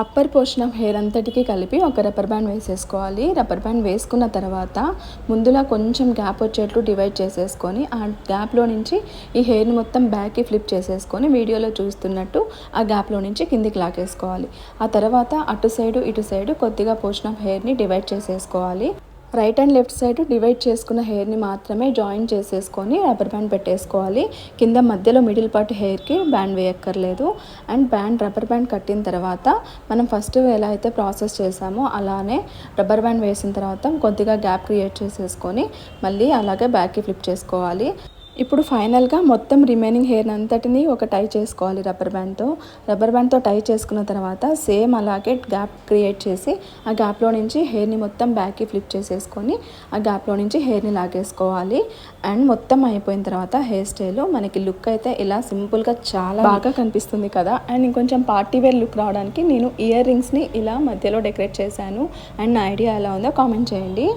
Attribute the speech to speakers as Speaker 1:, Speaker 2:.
Speaker 1: Upper portion of hair అంతటికి కలిపి ఒక రబ్బర్ బ్యాండ్ వేసేసుకోవాలి. రబ్బర్ బ్యాండ్ వేసుకున్న తర్వాత ముందులా కొంచెం గ్యాప్ వచ్చేట్లు డివైడ్ చేసేసుకొని ఆ గ్యాప్లో నుంచి ఈ హెయిర్ని మొత్తం బ్యాక్కి ఫ్లిప్ చేసేసుకొని వీడియోలో చూస్తున్నట్టు ఆ గ్యాప్లో నుంచి కిందికి లాగేసుకోవాలి. ఆ తర్వాత అటు సైడు ఇటు సైడు కొద్దిగా పోర్షన్ ఆఫ్ హెయిర్ని డివైడ్ చేసేసుకోవాలి. Right and left side divide చేసుకున్న హెయిర్ని మాత్రమే జాయిన్ చేసేసుకొని రబ్బర్ బ్యాండ్ పెట్టేసుకోవాలి. కింద మధ్యలో మిడిల్ పార్ట్ హెయిర్కి బ్యాండ్ వేయక్కర్లేదు. అండ్ బ్యాండ్ రబ్బర్ బ్యాండ్ కట్టిన తర్వాత మనం ఫస్ట్ ఎలా అయితే ప్రాసెస్ చేసామో అలానే రబ్బర్ బ్యాండ్ వేసిన తర్వాత కొద్దిగా గ్యాప్ క్రియేట్ చేసేసుకొని మళ్ళీ అలాగే బ్యాక్కి ఫ్లిప్ చేసుకోవాలి. ఇప్పుడు ఫైనల్గా మొత్తం రిమైనింగ్ హెయిర్ అంతటిని ఒక టై చేసుకోవాలి రబ్బర్ బ్యాండ్తో. రబ్బర్ బ్యాండ్తో టై చేసుకున్న తర్వాత సేమ్ అలాగే గ్యాప్ క్రియేట్ చేసి ఆ గ్యాప్లో నుంచి హెయిర్ని మొత్తం బ్యాక్కి ఫ్లిప్ చేసేసుకొని ఆ గ్యాప్లో నుంచి హెయిర్ని లాగేసుకోవాలి. అండ్ మొత్తం అయిపోయిన తర్వాత హెయిర్ స్టైల్ మనకి లుక్ అయితే ఇలా సింపుల్గా చాలా బాగా కనిపిస్తుంది కదా. అండ్ ఇంకొంచెం పార్టీ వేర్ లుక్ రావడానికి నేను ఇయర్ రింగ్స్ని ఇలా మధ్యలో డెకరేట్ చేశాను. అండ్ నా ఐడియా ఎలా ఉందో కామెంట్ చేయండి.